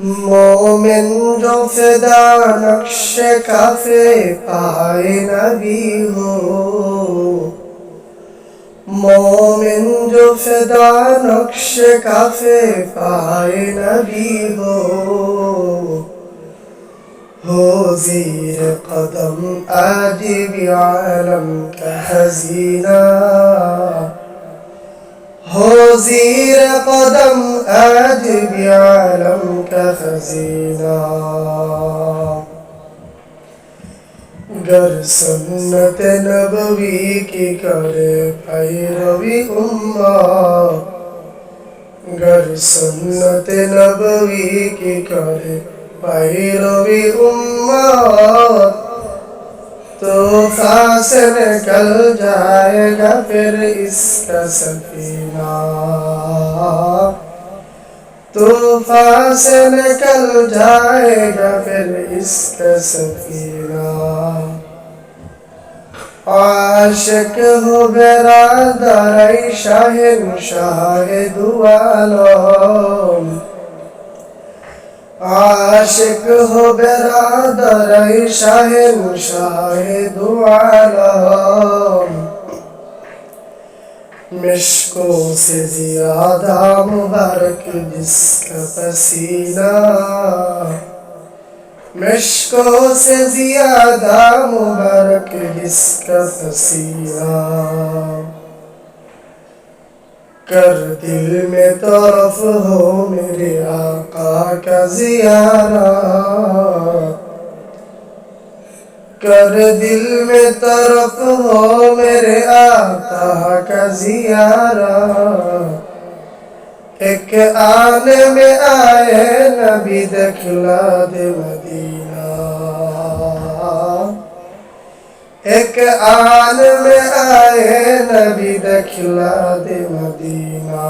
মোমেন রফেদা নকশে cafe পায় নবি হো। মোমেন রফেদা নকশে cafe পায় নবি হো। হো জির কদম আদি আলম হজিনা। زیر قدم آج بھی عالم تخزينا خزینہ گر سنت نبوی کی کرے پیروی امہ گر سنت نبوی کی کرے پیروی امت تو فاصل کل جائے گا پھر اس کا سفینہ تو خاص کل جائے گا پھر اس کا سفینہ عاشق ہو برادر شاہ مشاہد والوں۔ আশিক হো বেরাদারাই শাহেন শাহে দুয়ালম مشکو سے زیادہ مبارک جس کا پسینہ مشکو سے زیادہ مبارک جس کا پسینہ कर दिल में तरफ हो मेरे आका का जियारा कर दिल में तरफ हो मेरे आका का जियारा एक आने में आए नबी दखला दे मदीना ایک آن میں آئے نبی دکھلا دے مدینہ